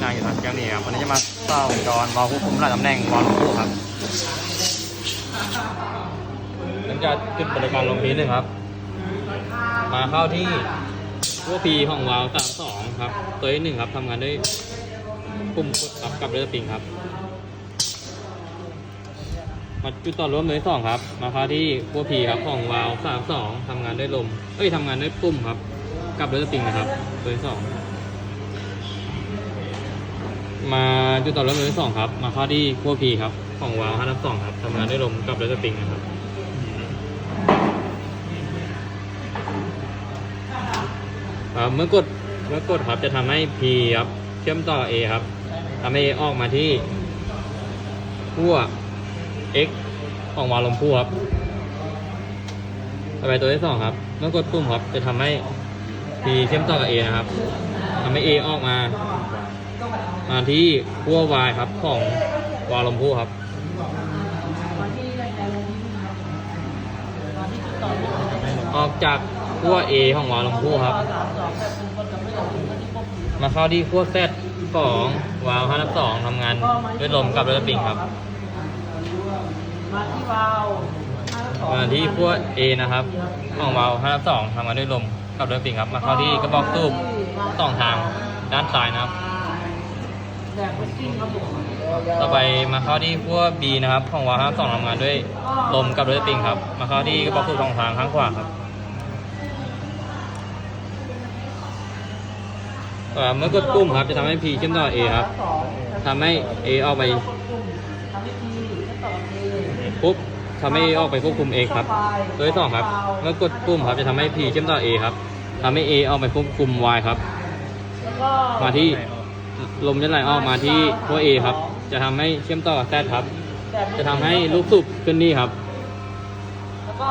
ที่นั่งอยู่ทางแก้วนี่ครับวันนี้จะมาสร้างวงจรวาล์วควบคุมหลายตำแหน่งวาล์วลมคู่ครับหลังจากจุดบริการลมพีหนึ่งครับ มาเข้าที่ตัวพีของวาล์วสามสองครับตัวที่หนึ่งครับทำงานด้วยปุ่มกดรับกับเรือปิงครับ มาจุดต่อร่วมตัวที่สองครับ มาเข้าที่ตัวพีครับของวาล์วสามสองทำงานด้วยลมเอ้ยทำงานด้วยปุ่มครับ กับเรือปิงนะครับตัวที่สอง มาจุดต่อริ่มตัวที่สองครับ มาเข้าที่ขั้วพีครับ ของวาล์วห้านับสองครับทำงานด้วยลมกับเรสปริงนะครับเมื่อกดเมื่อกดครับจะทำให้ P ครับเชื่อมต่อ A ครับทำให้ A ออกมาที่ขั้ว X ของวาล์วลมพู่ครับต่อไปตัวที่สองครับ เมื่อกดปุ่มครับจะทำให้ P เชื่อมต่อกับ A นะครับทำให้ A ออกมา มาที่ขั้ว Y ครับของวาล์มพู่ครับออกจากขั้ว A ของวาล์มพู่ครับ มาเข้าที่ขั้ว Z ของวาล์ว5นับ2ทำงานด้วยลมกับเรือปิงครับ มาที่วาลมาที่ขั้ว A นะครับ ของวาล์ว5นับ2ทำงานด้วยลมกับเรือปิงครับ มาเข้าที่กระบอกสูบสองทางด้านซ้ายนะครับ ต่อไปมาเข้าที่ขั้ว B นะครับของวาล์ว5นับ2ทำงานด้วยลมกับรือปิงครับ มาเข้าที่กระบอกสูบสองทางข้างขวาครับเมื่อกดปุ่มครับจะทำให้ P เชื่อมต่อ A ครับทำให้ A ออกไปปุ๊บทำให้ A ออกไปควบคุม A ครับ ตัวที่สองครับ เมื่อกดปุ่มครับจะทำให้ P เชื่อมต่อ A ครับทำให้ A ออกไปควบคุม Y ครับ มาที่ ลมจะไหลออกมาที่ตัว A ครับ จะทำให้เชื่อมต่อกับ Z ครับ จะทำให้ลูกสูบขึ้นนี่ครับ แล้วก็